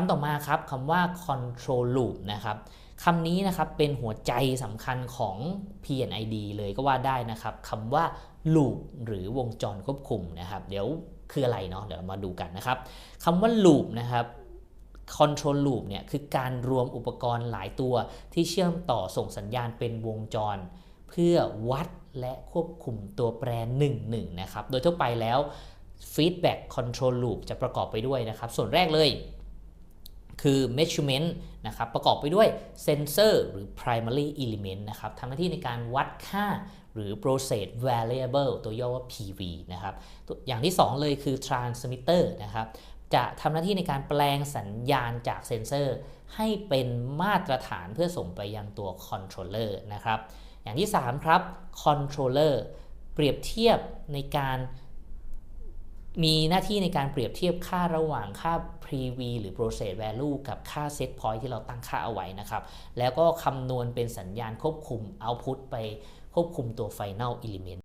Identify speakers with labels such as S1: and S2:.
S1: คำต่อมาครับคำว่า control loop นะครับคำนี้นะครับเป็นหัวใจสำคัญของ PNID เลยก็ว่าได้นะครับคำว่า loop หรือวงจรควบคุมนะครับ เดี๋ยวคืออะไรเนาะเดี๋ยวมาดูกันนะครับคำว่า loop นะครับ control loop เนี่ยคือการรวมอุปกรณ์หลายตัวที่เชื่อมต่อส่งสัญญาณเป็นวงจร เพื่อวัดและควบคุมตัวแปร 1 1 นะครับ โดยทั่วไปแล้ว feedback control loop จะประกอบไปด้วยนะครับ ส่วนแรกเลย คือ measurement นะครับประกอบไปด้วย sensor หรือ primary element นะครับทำหน้าที่ในการวัดค่าหรือ process variable ตัวย่อว่า PV นะครับอย่างที่ 2 เลยคือ transmitter นะครับจะทำหน้าที่ในการแปลงสัญญาณจากเซนเซอร์ ให้เป็นมาตรฐานเพื่อส่งไปยังตัวคอนโทรลเลอร์นะครับอย่างที่ 3 ครับคอนโทรลเลอร์เปรียบเทียบในการ มีหน้าที่ในการเปรียบเทียบค่าระหว่างค่า PV หรือ process value กับค่า set point ที่เราตั้งค่าเอาไว้นะครับ แล้วก็คำนวณเป็นสัญญาณควบคุม output ไปควบคุมตัว final element